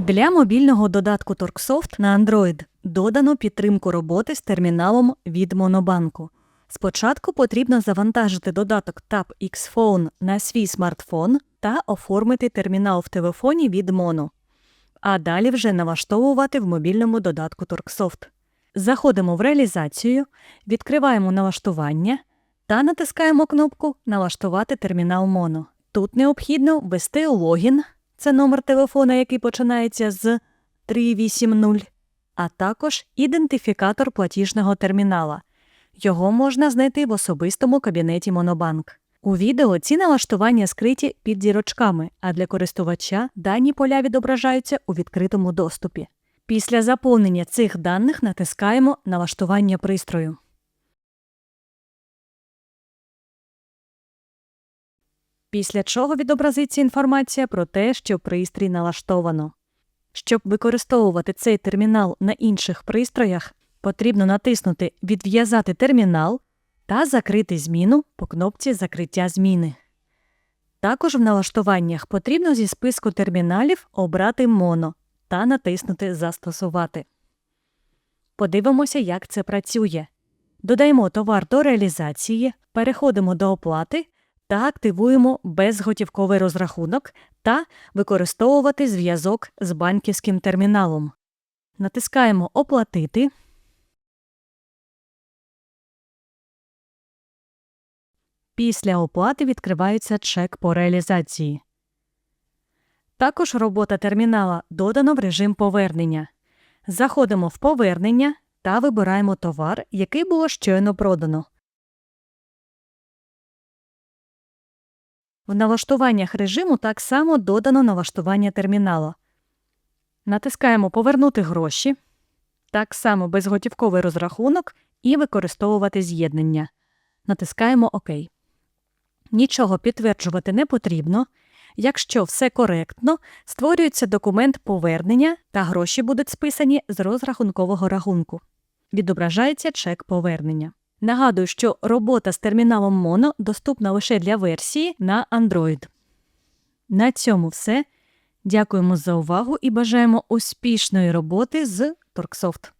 Для мобільного додатку TorqueSoft на Android додано підтримку роботи з терміналом від Монобанку. Спочатку потрібно завантажити додаток Tab X Phone на свій смартфон та оформити термінал в телефоні від Mono, а далі вже налаштовувати в мобільному додатку TorqueSoft. Заходимо в реалізацію, відкриваємо налаштування та натискаємо кнопку Налаштувати термінал Mono. Тут необхідно ввести логін, це номер телефона, який починається з 380, а також ідентифікатор платіжного термінала. Його можна знайти в особистому кабінеті Монобанк. У відео ці налаштування скриті під зірочками, а для користувача дані поля відображаються у відкритому доступі. Після заповнення цих даних натискаємо Налаштування пристрою. Після чого відобразиться інформація про те, що пристрій налаштовано. Щоб використовувати цей термінал на інших пристроях, потрібно натиснути Відв'язати термінал та закрити зміну по кнопці Закриття зміни. Також в налаштуваннях потрібно зі списку терміналів обрати Моно та натиснути Застосувати. Подивимося, як це працює. Додаємо товар до реалізації, переходимо до оплати та активуємо безготівковий розрахунок та використовувати зв'язок з банківським терміналом. Натискаємо Оплатити. Після оплати відкривається чек по реалізації. Також робота термінала додано в режим повернення. Заходимо в повернення та вибираємо товар, який було щойно продано. В налаштуваннях режиму так само додано налаштування термінала. Натискаємо Повернути гроші, так само безготівковий розрахунок і використовувати з'єднання. Натискаємо ОК. Нічого підтверджувати не потрібно. Якщо все коректно, створюється документ повернення та гроші будуть списані з розрахункового рахунку. Відображається чек повернення. Нагадую, що робота з терміналом Mono доступна лише для версії на Android. На цьому все. Дякуємо за увагу і бажаємо успішної роботи з TorqueSoft.